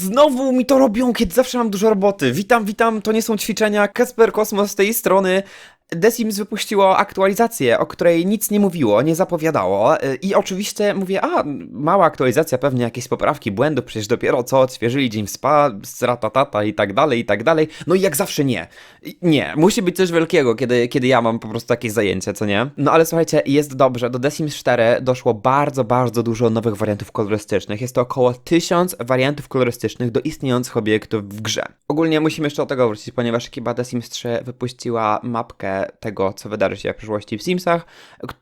Znowu mi to robią, kiedy zawsze mam dużo roboty. Witam, witam, to nie są ćwiczenia. Kasper Kosmos z tej strony. The Sims wypuściło aktualizację, o której nic nie mówiło, nie zapowiadało y, i oczywiście mówię, a, mała aktualizacja, pewnie jakieś poprawki błędów, przecież dopiero co odświeżyli dzień w spa, stratatata i tak dalej, i tak dalej. No i jak zawsze nie. Nie, musi być coś wielkiego, kiedy, kiedy ja mam po prostu jakieś zajęcie, co nie? No ale słuchajcie, jest dobrze, do The Sims 4 doszło bardzo, bardzo dużo nowych wariantów kolorystycznych. Jest to około 1000 wariantów kolorystycznych do istniejących obiektów w grze. Ogólnie musimy jeszcze do tego wrócić, ponieważ ekipa The Sims 3 wypuściła mapkę tego, co wydarzy się w przyszłości w Simsach.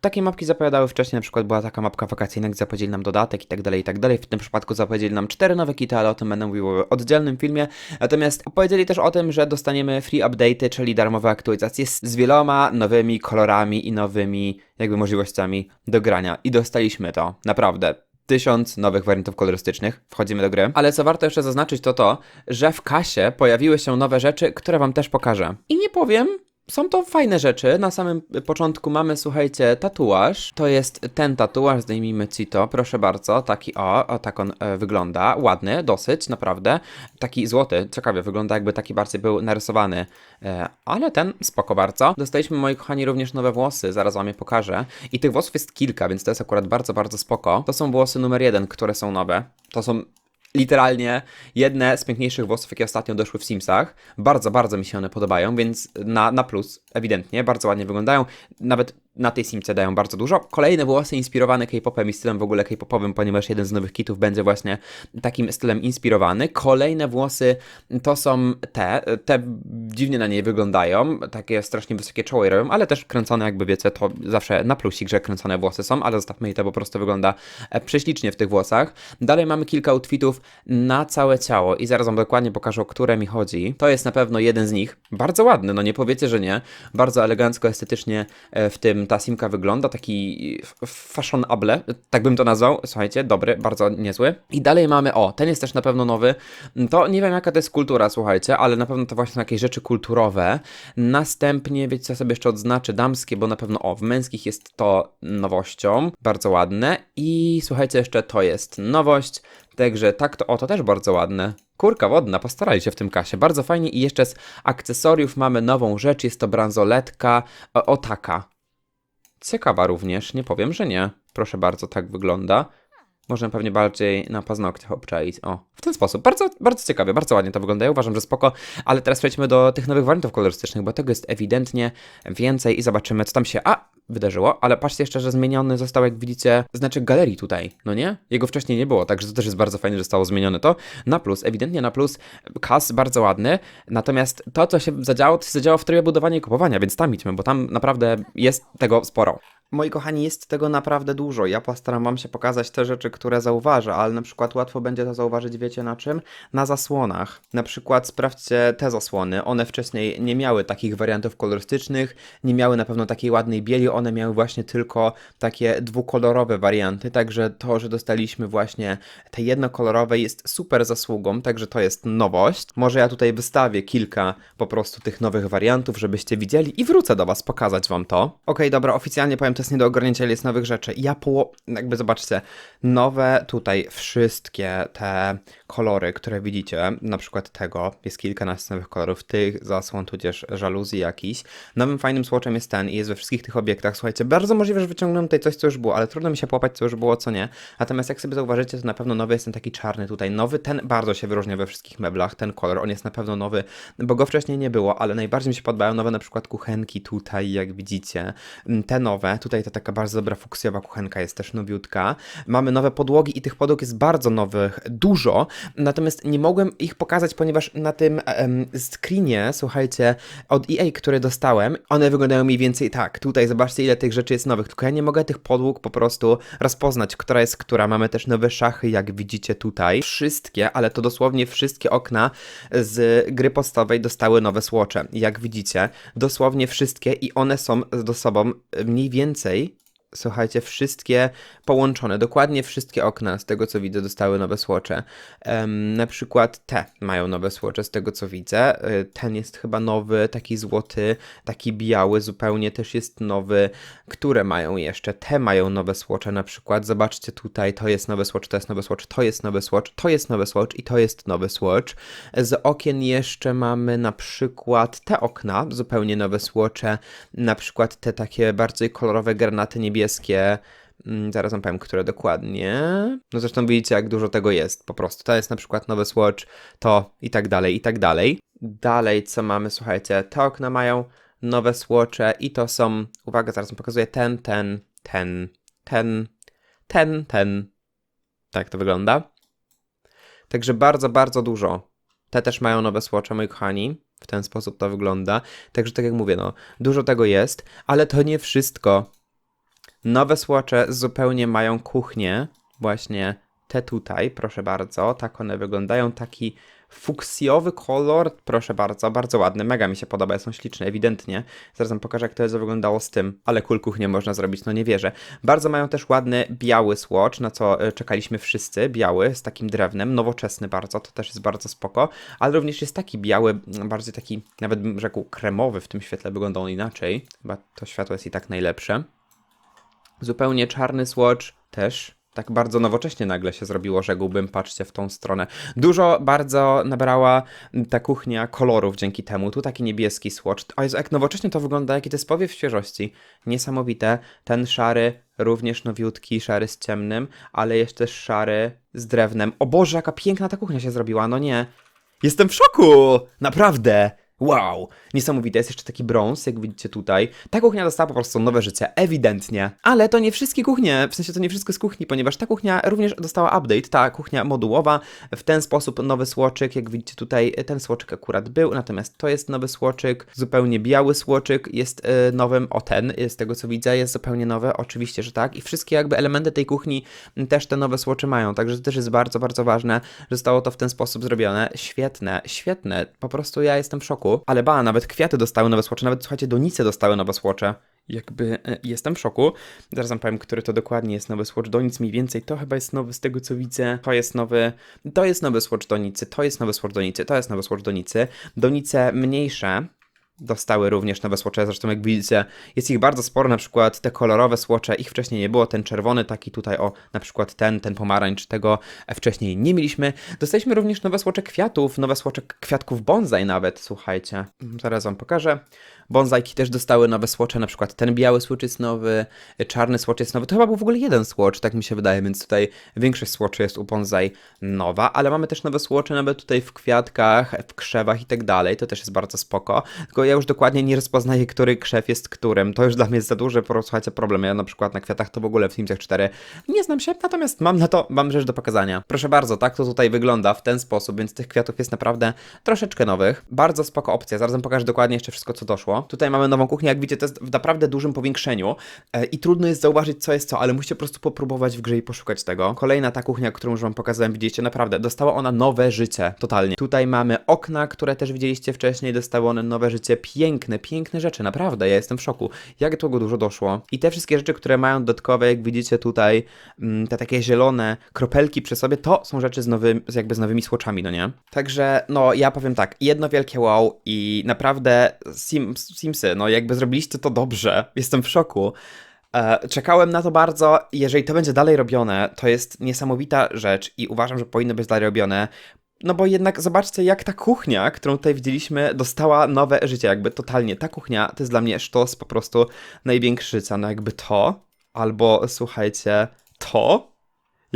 Takie mapki zapowiadały wcześniej, na przykład była taka mapka wakacyjna, gdzie zapowiedzieli nam dodatek i tak dalej, i tak dalej. W tym przypadku zapowiedzieli nam cztery nowe kity, ale o tym będę mówił w oddzielnym filmie. Natomiast powiedzieli też o tym, że dostaniemy free update'y, czyli darmowe aktualizacje z wieloma nowymi kolorami i nowymi jakby możliwościami do grania. I dostaliśmy to, naprawdę. Tysiąc nowych wariantów kolorystycznych. Wchodzimy do gry. Ale co warto jeszcze zaznaczyć, to to, że w kasie pojawiły się nowe rzeczy, które wam też pokażę. I nie powiem, są to fajne rzeczy. Na samym początku mamy, słuchajcie, tatuaż. To jest ten tatuaż, zdejmijmy ci to, proszę bardzo. Taki o, o tak on e, wygląda. Ładny, dosyć, naprawdę. Taki złoty, ciekawie, wygląda jakby taki bardziej był narysowany. E, ale ten, spoko bardzo. Dostaliśmy, moi kochani, również nowe włosy, zaraz wam je pokażę. I tych włosów jest kilka, więc to jest akurat bardzo, bardzo spoko. To są włosy numer jeden, które są nowe. To są literalnie jedne z piękniejszych włosów, jakie ostatnio doszły w Simsach. Bardzo, bardzo mi się one podobają, więc na, na plus, ewidentnie, bardzo ładnie wyglądają. Nawet na tej Simce dają bardzo dużo. Kolejne włosy inspirowane K-popem i stylem w ogóle K-popowym, ponieważ jeden z nowych kitów będzie właśnie takim stylem inspirowany. Kolejne włosy to są te, te dziwnie na niej wyglądają, takie strasznie wysokie czoło je robią, ale też kręcone, jakby wiecie, to zawsze na plusik, że kręcone włosy są, ale zostawmy je, to po prostu wygląda e, prześlicznie w tych włosach. Dalej mamy kilka outfitów na całe ciało i zaraz wam dokładnie pokażę, o które mi chodzi. To jest na pewno jeden z nich. Bardzo ładny, no nie powiecie, że nie. Bardzo elegancko, estetycznie e, w tym ta simka wygląda, taki fashionable, tak bym to nazwał. Słuchajcie, dobry, bardzo niezły. I dalej mamy, o, ten jest też na pewno nowy. To nie wiem jaka to jest kultura, słuchajcie, ale na pewno to właśnie są jakieś rzeczy kulturowe. Następnie, wiecie co sobie jeszcze odznaczę, damskie, bo na pewno, o, w męskich jest to nowością, bardzo ładne. I słuchajcie, jeszcze to jest nowość. Także tak to, o to też bardzo ładne. Kurka wodna, postarali się w tym kasie, bardzo fajnie i jeszcze z akcesoriów mamy nową rzecz, jest to bransoletka o, o taka. Ciekawa również, nie powiem, że nie. Proszę bardzo, tak wygląda. Można pewnie bardziej na paznokciach obczaić. O, w ten sposób. Bardzo, bardzo ciekawie, bardzo ładnie to wygląda. Ja uważam, że spoko. Ale teraz przejdźmy do tych nowych wariantów kolorystycznych, bo tego jest ewidentnie więcej i zobaczymy, co tam się a, wydarzyło. Ale patrzcie jeszcze, że zmieniony został, jak widzicie, znaczek galerii tutaj, no nie? Jego wcześniej nie było, także to też jest bardzo fajnie, że zostało zmienione to. Na plus, ewidentnie na plus. Kas bardzo ładny. Natomiast to, co się zadziało, to się zadziało w trybie budowania i kupowania, więc tam idźmy, bo tam naprawdę jest tego sporo. Moi kochani, jest tego naprawdę dużo. Ja postaram wam się pokazać te rzeczy, które zauważę, ale na przykład łatwo będzie to zauważyć, wiecie na czym? Na zasłonach. Na przykład sprawdźcie te zasłony. One wcześniej nie miały takich wariantów kolorystycznych, nie miały na pewno takiej ładnej bieli, one miały właśnie tylko takie dwukolorowe warianty, także to, że dostaliśmy właśnie te jednokolorowe jest super zasługą, także to jest nowość. Może ja tutaj wystawię kilka po prostu tych nowych wariantów, żebyście widzieli i wrócę do was pokazać wam to. Okej, dobra, oficjalnie powiem, to jest nie do ogarnięcia, ile jest nowych rzeczy. Ja poło... jakby zobaczcie, nowe tutaj wszystkie te kolory, które widzicie, na przykład tego, jest kilkanaście nowych kolorów, tych zasłon, tudzież żaluzji jakiś. Nowym fajnym słoczem jest ten i jest we wszystkich tych obiektach. Słuchajcie, bardzo możliwe, że wyciągnąłem tutaj coś, co już było, ale trudno mi się połapać, co już było, co nie. Natomiast jak sobie zauważycie, to na pewno nowy jest ten taki czarny tutaj. Nowy, ten bardzo się wyróżnia we wszystkich meblach, ten kolor, on jest na pewno nowy, bo go wcześniej nie było, ale najbardziej mi się podobają nowe na przykład kuchenki tutaj, jak widzicie. Te nowe, tutaj ta taka bardzo dobra fuksjowa kuchenka jest też nowiutka. Mamy nowe podłogi i tych podłog jest bardzo nowych, dużo, natomiast nie mogłem ich pokazać, ponieważ na tym em, screenie, słuchajcie, od EA, który dostałem, one wyglądają mniej więcej tak. Tutaj zobaczcie, ile tych rzeczy jest nowych, tylko ja nie mogę tych podłóg po prostu rozpoznać, która jest która. Mamy też nowe szachy, jak widzicie tutaj. Wszystkie, ale to dosłownie wszystkie okna z gry podstawowej dostały nowe słocze. Jak widzicie, dosłownie wszystkie i one są ze sobą mniej więcej więcej słuchajcie, wszystkie połączone, dokładnie wszystkie okna, z tego co widzę, dostały nowe słocze. Em, na przykład te mają nowe słocze, z tego co widzę. Y, Ten jest chyba nowy, taki złoty, taki biały zupełnie też jest nowy. Które mają jeszcze? Te mają nowe słocze na przykład. Zobaczcie tutaj, to jest nowy słocz, to jest nowy słocz, to jest nowy słocz, to jest nowy słocz i to jest nowy słocz. Z okien jeszcze mamy na przykład te okna, zupełnie nowe słocze, na przykład te takie bardziej kolorowe granaty niebieskie. Mm, Zaraz wam powiem, które dokładnie. No zresztą widzicie, jak dużo tego jest po prostu. To jest na przykład nowy Swatch, to i tak dalej, i tak dalej. Dalej, co mamy, słuchajcie, te okna mają nowe słocze i to są, uwaga, zaraz wam pokazuję, ten, ten, ten, ten, ten, ten. Tak to wygląda. Także bardzo, bardzo dużo. Te też mają nowe słocze, moi kochani. W ten sposób to wygląda. Także tak jak mówię, no, dużo tego jest, ale to nie wszystko. Nowe słocze zupełnie mają kuchnię. Właśnie te tutaj, proszę bardzo. Tak one wyglądają. Taki fuksjowy kolor, proszę bardzo, bardzo ładny. Mega mi się podoba, są śliczne, ewidentnie. Zaraz wam pokażę, jak to jest wyglądało z tym. Ale cool kuchnię można zrobić, no nie wierzę. Bardzo mają też ładny biały słocz, na co e, czekaliśmy wszyscy. Biały, z takim drewnem, nowoczesny bardzo, to też jest bardzo spoko. Ale również jest taki biały, m, bardziej taki, nawet bym rzekł, kremowy. W tym świetle wygląda on inaczej. Chyba to światło jest i tak najlepsze. Zupełnie czarny Swatch też. Tak bardzo nowocześnie nagle się zrobiło, rzekłbym, patrzcie w tą stronę. Dużo bardzo nabrała ta kuchnia kolorów dzięki temu. Tu taki niebieski. O Jezu, jak nowocześnie to wygląda, jaki to jest powiew świeżości. Niesamowite. Ten szary, również nowiutki, szary z ciemnym, ale jest też szary z drewnem. O Boże, jaka piękna ta kuchnia się zrobiła, no nie. Jestem w szoku! Naprawdę! Wow! Niesamowite. Jest jeszcze taki brąz, jak widzicie tutaj. Ta kuchnia dostała po prostu nowe życie, ewidentnie. Ale to nie wszystkie kuchnie, w sensie to nie wszystko z kuchni, ponieważ ta kuchnia również dostała update, ta kuchnia modułowa. W ten sposób nowy słoczyk, jak widzicie tutaj, ten słoczyk akurat był, natomiast to jest nowy słoczyk, zupełnie biały słoczyk jest e, nowym, o ten, e, z tego co widzę, jest zupełnie nowy, oczywiście, że tak. I wszystkie jakby elementy tej kuchni też te nowe słocze mają, także to też jest bardzo, bardzo ważne, że zostało to w ten sposób zrobione. Świetne, świetne, po prostu ja jestem w szoku. Ale ba, nawet kwiaty dostały nowe słocze, nawet słuchajcie, donice dostały nowe słocze. Jakby e, jestem w szoku. Zaraz wam powiem, który to dokładnie jest nowy słocz donic. Mniej więcej to chyba jest nowy z tego co widzę. To jest nowy. To jest nowy słocz donicy. To jest nowy słocz donicy. To jest nowy słocz donicy. Donice mniejsze dostały również nowe słocze, zresztą jak widzicie jest ich bardzo sporo, na przykład te kolorowe słocze, ich wcześniej nie było, ten czerwony taki tutaj, o na przykład ten, ten pomarańcz, tego wcześniej nie mieliśmy. Dostaliśmy również nowe słocze kwiatów, nowe słocze kwiatków bonsai nawet, słuchajcie, zaraz wam pokażę. Bonsajki też dostały nowe słocze, na przykład ten biały słocz jest nowy, czarny słocz jest nowy, to chyba był w ogóle jeden słocz, tak mi się wydaje, więc tutaj większość słoczy jest u bonsai nowa, ale mamy też nowe słocze nawet tutaj w kwiatkach, w krzewach i tak dalej, to też jest bardzo spoko, tylko ja już dokładnie nie rozpoznaję, który krzew jest którym, to już dla mnie jest za duży, słuchajcie, problem, ja na przykład na kwiatach to w ogóle w Simsach 4 nie znam się, natomiast mam na to, mam rzecz do pokazania. Proszę bardzo, tak to tutaj wygląda w ten sposób, więc tych kwiatów jest naprawdę troszeczkę nowych, bardzo spoko opcja, zaraz wam pokażę dokładnie jeszcze wszystko, co doszło. Tutaj mamy nową kuchnię, jak widzicie, to jest w naprawdę dużym powiększeniu e, i trudno jest zauważyć, co jest co, ale musicie po prostu popróbować w grze i poszukać tego. Kolejna ta kuchnia, którą już wam pokazałem, widzieliście, naprawdę, dostała ona nowe życie, totalnie. Tutaj mamy okna, które też widzieliście wcześniej, dostały one nowe życie, piękne, piękne rzeczy, naprawdę, ja jestem w szoku, jak tego dużo doszło. I te wszystkie rzeczy, które mają dodatkowe, jak widzicie tutaj, mm, te takie zielone kropelki przy sobie, to są rzeczy z nowymi, z jakby z nowymi słoczami, no nie? Także, no, ja powiem tak, jedno wielkie wow i naprawdę Sim, Simsy, no jakby zrobiliście to dobrze, jestem w szoku. E, Czekałem na to bardzo. Jeżeli to będzie dalej robione, to jest niesamowita rzecz i uważam, że powinno być dalej robione. No bo jednak zobaczcie, jak ta kuchnia, którą tutaj widzieliśmy, dostała nowe życie, jakby totalnie. Ta kuchnia to jest dla mnie sztos po prostu największy życia. No jakby to, albo słuchajcie, to.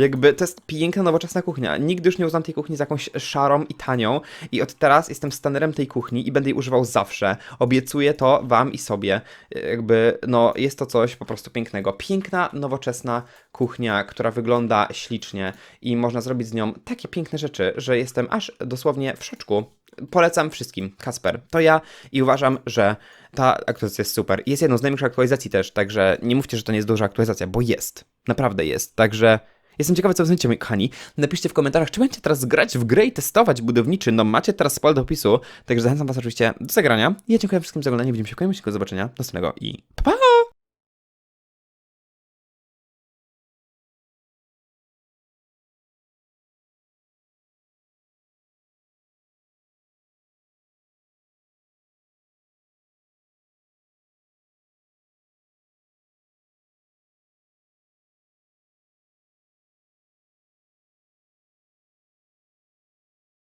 Jakby to jest piękna, nowoczesna kuchnia. Nigdy już nie uznam tej kuchni za jakąś szarą i tanią. I od teraz jestem stanerem tej kuchni i będę jej używał zawsze. Obiecuję to wam i sobie. Jakby, no, jest to coś po prostu pięknego. Piękna, nowoczesna kuchnia, która wygląda ślicznie i można zrobić z nią takie piękne rzeczy, że jestem aż dosłownie w szoczku. Polecam wszystkim. Kasper, to ja i uważam, że ta aktualizacja jest super. Jest jedną z największych aktualizacji też, także nie mówcie, że to nie jest duża aktualizacja, bo jest. Naprawdę jest. Także Jestem ciekawy, co wzmiecie, moi kochani. Napiszcie w komentarzach, czy będziecie teraz grać w grę i testować budowniczy. No macie teraz pole do opisu, także zachęcam was oczywiście do zagrania. Ja dziękuję wszystkim za oglądanie, widzimy się w kolejnym odcinku, do zobaczenia, następnego i pa pa!